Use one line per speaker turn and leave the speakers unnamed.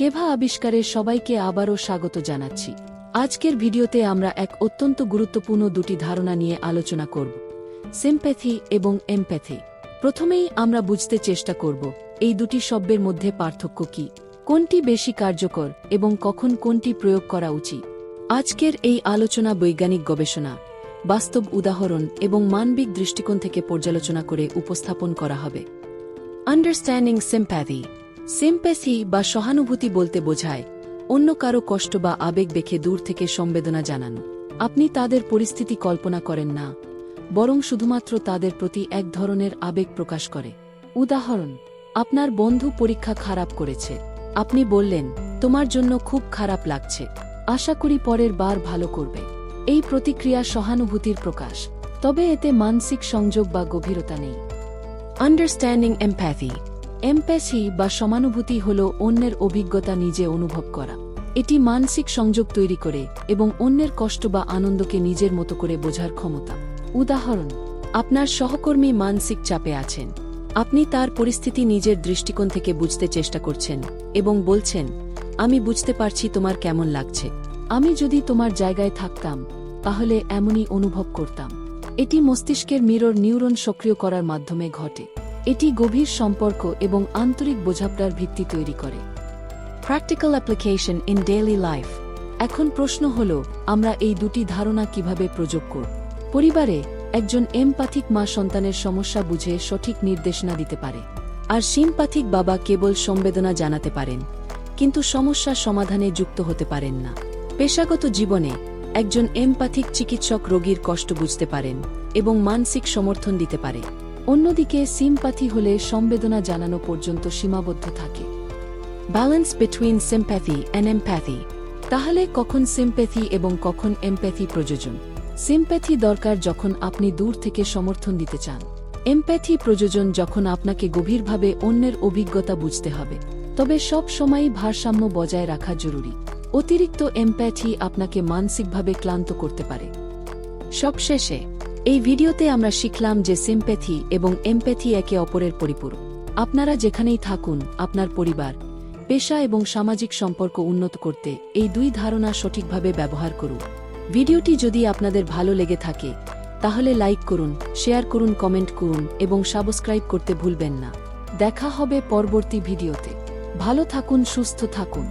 কেভা আবিষ্কারে সবাইকে আবারও স্বাগত জানাচ্ছি। আজকের ভিডিওতে আমরা এক অত্যন্ত গুরুত্বপূর্ণ দুটি ধারণা নিয়ে আলোচনা করব সিম্প্যাথি এবং এমপ্যাথি প্রথমেই আমরা বুঝতে চেষ্টা করব, এই দুটি শব্দের মধ্যে পার্থক্য কি, কোনটি বেশি কার্যকর এবং কখন কোনটি প্রয়োগ করা উচিত। আজকের এই আলোচনা বৈজ্ঞানিক গবেষণা, বাস্তব উদাহরণ এবং মানবিক দৃষ্টিকোণ থেকে পর্যালোচনা করে উপস্থাপন করা হবে। আন্ডারস্ট্যান্ডিং সিম্প্যাথি সিম্প্যাথি বা সহানুভূতি বলতে বোঝায়, অন্য কারও কষ্ট বা আবেগ দেখে দূর থেকে সম্বেদনা জানানো। আপনি তাদের পরিস্থিতি কল্পনা করেন না, বরং শুধুমাত্র তাদের প্রতি এক ধরনের আবেগ প্রকাশ করে। উদাহরণ, আপনার বন্ধু পরীক্ষা খারাপ করেছে। আপনি বললেন, তোমার জন্য খুব খারাপ লাগছে। আশা করি পরের বার ভালো করবে। এই প্রতিক্রিয়া সহানুভূতির প্রকাশ, তবে এতে মানসিক সংযোগ বা গভীরতা নেই। আন্ডারস্ট্যান্ডিং এমপ্যাথি এমপ্যাথি বা সমানুভূতি হল অন্যের অভিজ্ঞতা নিজে অনুভব করা। এটি মানসিক সংযোগ তৈরি করে এবং অন্যের কষ্ট বা আনন্দকে নিজের মতো করে বোঝার ক্ষমতা। উদাহরণ, আপনার সহকর্মী মানসিক চাপে আছেন। আপনি তার পরিস্থিতি নিজের দৃষ্টিকোণ থেকে বুঝতে চেষ্টা করছেন এবং বলছেন, আমি বুঝতে পারছি তোমার কেমন লাগছে। আমি যদি তোমার জায়গায় থাকতাম, তাহলে এমনই অনুভব করতাম। এটি মস্তিষ্কের মিরর নিউরন সক্রিয় করার মাধ্যমে ঘটে। এটি গভীর সম্পর্ক এবং আন্তরিক বোঝাপড়ার ভিত্তি তৈরি করে। Practical application in daily life এখন প্রশ্ন হল, আমরা এই দুটি ধারণা কীভাবে প্রযোগ করব? পরিবারে একজন এমপাথিক মা সন্তানের সমস্যা বুঝে সঠিক নির্দেশনা দিতে পারে, আর সিম্পাথিক বাবা কেবল সংবেদনা জানাতে পারেন, কিন্তু সমস্যা সমাধানে যুক্ত হতে পারেন না। পেশাগত জীবনে একজন এমপাথিক চিকিৎসক রোগীর কষ্ট বুঝতে পারেন এবং মানসিক সমর্থন দিতে পারে। অন্যদিকে সিম্পাথি হলে সংবেদনা জানানো পর্যন্ত সীমাবদ্ধ থাকে। Balance between sympathy and empathy তাহলে কখন সিম্প্যাথি এবং কখন এমপ্যাথি প্রযোজন? সিম্প্যাথি দরকার যখন আপনি দূর থেকে সমর্থন দিতে চান। এমপ্যাথি প্রযোজন যখন আপনাকে গভীরভাবে অন্যের অভিজ্ঞতা বুঝতে হবে। তবে সব সময়ই ভারসাম্য বজায় রাখা জরুরি। অতিরিক্ত এমপ্যাথি আপনাকে মানসিকভাবে ক্লান্ত করতে পারে। সবশেষে এই ভিডিওতে আমরা শিখলাম যে সিম্প্যাথি এবং এমপ্যাথি একে অপরের পরিপূরক। আপনারা যেখানেই থাকুন, আপনার পরিবার, পেশা এবং সামাজিক সম্পর্ক উন্নত করতে এই দুই ধারণা সঠিকভাবে ব্যবহার করুন। ভিডিওটি যদি আপনাদের ভালো লেগে থাকে, তাহলে লাইক করুন, শেয়ার করুন, কমেন্ট করুন এবং সাবস্ক্রাইব করতে ভুলবেন না। দেখা হবে পরবর্তী ভিডিওতে। ভালো থাকুন, সুস্থ থাকুন।